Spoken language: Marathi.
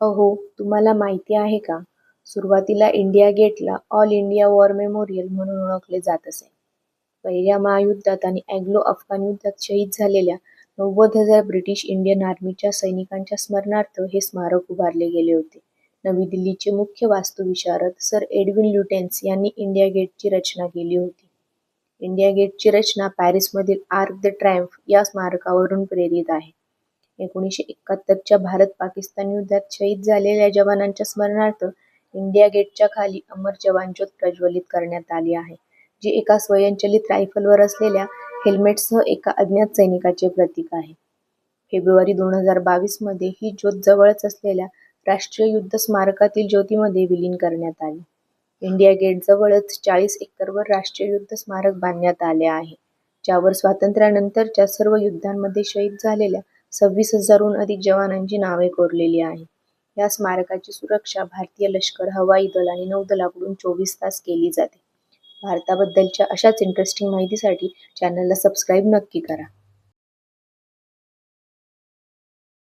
अहो तुम्हाला माहिती आहे का? सुरुवातीला इंडिया गेटला ऑल इंडिया वॉर मेमोरियल म्हणून ओळखले जात असे. पहिल्या महायुद्धात आणि अँग्लो अफगाण युद्धात शहीद झालेल्या नव्वद हजार ब्रिटिश इंडियन आर्मीच्या सैनिकांच्या स्मरणार्थ हे स्मारक उभारले गेले होते. नवी दिल्लीचे मुख्य वास्तुविशारद सर एडविन ल्युटेन्स यांनी इंडिया गेटची रचना केली होती. इंडिया गेटची रचना पॅरिसमधील आर्क द ट्रायम्फ या स्मारकावरून प्रेरित आहे. एकोणीसशे एकाहत्तरच्या भारत पाकिस्तान युद्धात शहीद झालेल्या जवानांच्या स्मरणार्थ इंडिया गेटच्या खाली अमर जवान ज्योत प्रज्वलित करण्यात आली आहे जी एका स्वयंचलित रायफलवर असलेल्या हेल्मेटसह एका अज्ञात सैनिकाचे प्रतीक आहे. फेब्रुवारी दोन हजार बावीसमध्ये ही ज्योत जवळच असलेल्या राष्ट्रीय युद्ध स्मारकातील ज्योतीमध्ये विलीन करण्यात आली. इंडिया गेट जवळच चाळीस एकरवर राष्ट्रीय युद्ध स्मारक बांधण्यात आले आहे ज्यावर स्वातंत्र्यानंतरच्या सर्व युद्धांमध्ये शहीद झालेल्या सव्वीस हजारहून अधिक जवानांची नावे कोरलेली आहे या स्मारकाची सुरक्षा भारतीय लष्कर हवाई दल आणि नौदलाकडून चोवीस तास केली जाते. भारताबद्दलच्या अशाच इंटरेस्टिंग माहितीसाठी चॅनलला सबस्क्राईब नक्की करा.